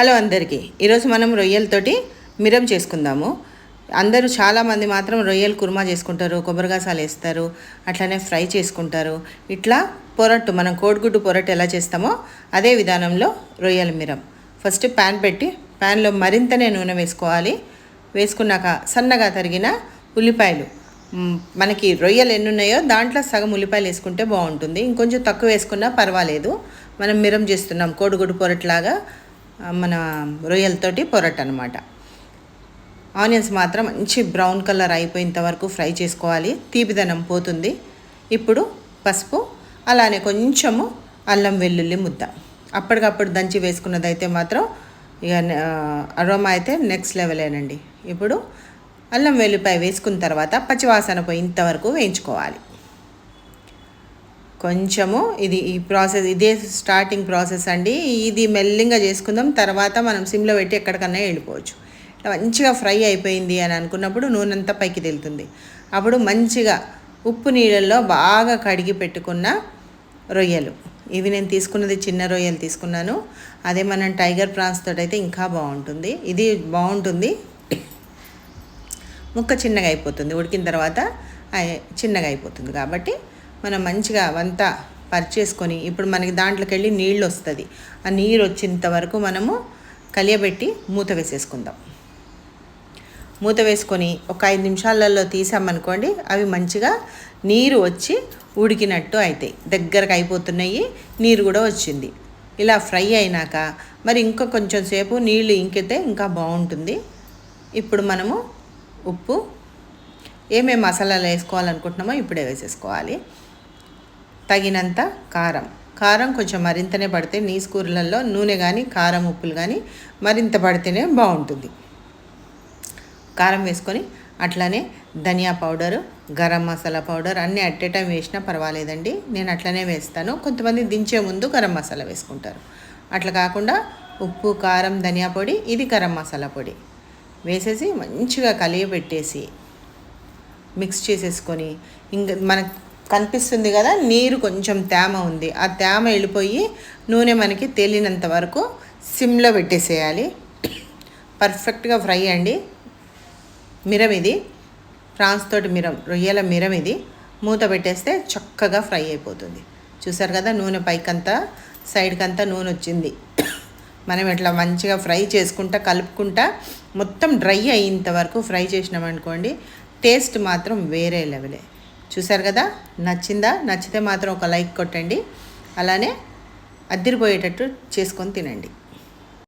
Hello అందరికీ. ఈరోజు మనం రొయ్యలతోటి మిరం చేసుకుందాము. అందరూ చాలామంది మాత్రం రొయ్యలు కుర్మా చేసుకుంటారు కొబ్బరిగాసాలు వేస్తారు అట్లనే ఫ్రై చేసుకుంటారు. ఇట్లా పొరట్టు మనం కోడిగుడ్డు పొరట్టు ఎలా చేస్తామో అదే విధానంలో రొయ్యల మిరం. ఫస్ట్ ప్యాన్ పెట్టి ప్యాన్లో మరింతనే నూనె వేసుకోవాలి. వేసుకున్నాక సన్నగా తరిగిన ఉల్లిపాయలు. మనకి రొయ్యలు ఎన్ని ఉన్నాయో దాంట్లో సగం ఉల్లిపాయలు వేసుకుంటే బాగుంటుంది. ఇంకొంచెం తక్కువ వేసుకున్నా పర్వాలేదు. మనం మిరం చేస్తున్నాం కోడిగుడ్డు పొరట్లాగా మన రొయ్యలతోటి పొరట్ అనమాట ఆనియన్స్ మాత్రం మంచి బ్రౌన్ కలర్ అయిపోయేంత వరకు ఫ్రై చేసుకోవాలి. తీపిదనం పోతుంది. ఇప్పుడు పసుపు అలానే కొంచెము అల్లం వెల్లుల్లి ముద్ద. అప్పటికప్పుడు దంచి వేసుకున్నదైతే మాత్రం ఇక అరోమా అయితే నెక్స్ట్ లెవెలేనండి. ఇప్పుడు అల్లం వెల్లిపాయ వేసుకున్న తర్వాత పచ్చివాసన పోయేంత ఇంతవరకు వేయించుకోవాలి. కొంచెము ఇది ఈ ప్రాసెస్ ఇదే స్టార్టింగ్ ప్రాసెస్ అండి. ఇది మెల్లింగా చేసుకుందాం తర్వాత మనం సిమ్లో పెట్టి ఎక్కడికన్నా వెళ్ళిపోవచ్చు. ఇట్లా మంచిగా ఫ్రై అయిపోయింది అని అనుకున్నప్పుడు నూనె అంతా పైకి తెలుతుంది. అప్పుడు మంచిగా ఉప్పు నీళ్ళల్లో బాగా కడిగి పెట్టుకున్న రొయ్యలు. ఇవి నేను తీసుకున్నది చిన్న రొయ్యలు తీసుకున్నాను. అదే మనం టైగర్ ప్రాన్స్ తోటి అయితే ఇంకా బాగుంటుంది. ఇది బాగుంటుంది. ముక్క చిన్నగా అయిపోతుంది. ఉడికిన తర్వాత చిన్నగా అయిపోతుంది కాబట్టి మనం మంచిగా అవంతా పరిచేసుకొని ఇప్పుడు మనకి దాంట్లోకి వెళ్ళి నీళ్ళు వస్తుంది ఆ నీరు వచ్చేంత వరకు మనము కలియబెట్టి మూత వేసేసుకుందాం. మూత వేసుకొని ఒక ఐదు నిమిషాలలో తీసామనుకోండి అవి మంచిగా నీరు వచ్చి ఉడికినట్టు అవుతాయి దగ్గరకు అయిపోతున్నాయి నీరు కూడా వచ్చింది. ఇలా ఫ్రై అయినాక మరి ఇంకా కొంచెం సేపు నీళ్ళు ఇంకితే ఇంకా బాగుంటుంది. ఇప్పుడు మనము ఉప్పు ఏమేమి మసాలాలు వేసుకోవాలనుకుంటున్నామో ఇప్పుడే వేసేసుకోవాలి. తగినంత కారం. కారం కొంచెం మరింతనే పడితే నీసు కూరలలో నూనె కానీ కారం ఉప్పులు కానీ మరింత పడితేనే బాగుంటుంది. కారం వేసుకొని అట్లానే ధనియా పౌడరు గరం మసాలా పౌడర్ అన్నీ అట్ ఏ టైం వేసినా పర్వాలేదండి. నేను అట్లనే వేస్తాను. కొంతమంది దించే ముందు గరం మసాలా వేసుకుంటారు. అట్లా కాకుండా ఉప్పు కారం ధనియా పొడి ఇది గరం మసాలా పొడి వేసేసి మంచిగా కలియబెట్టేసి మిక్స్ చేసేసుకొని ఇంకా మనకు కనిపిస్తుంది కదా నీరు కొంచెం తేమ ఉంది. ఆ తేమ వెళ్ళిపోయి నూనె మనకి తేలినంత వరకు సిమ్లో పెట్టేసేయాలి. పర్ఫెక్ట్గా ఫ్రై అండి. మిరం ఇది. ఫ్రాన్స్ తోటి మిరం రొయ్యల మిరం ఇది. మూత పెట్టేస్తే చక్కగా ఫ్రై అయిపోతుంది. చూసారు కదా నూనె పైకంతా సైడ్కంతా నూనె వచ్చింది. మనం ఇట్లా మంచిగా ఫ్రై చేసుకుంటా కలుపుకుంటా మొత్తం డ్రై అయ్యేంత వరకు ఫ్రై చేసినామనుకోండి టేస్ట్ మాత్రం వేరే లెవెలే. చూసారు కదా? నచ్చిందా? నచ్చితే మాత్రం ఒక లైక్ కొట్టండి. అలానే అద్దరిపోయేటట్టు చేసుకొని తినండి.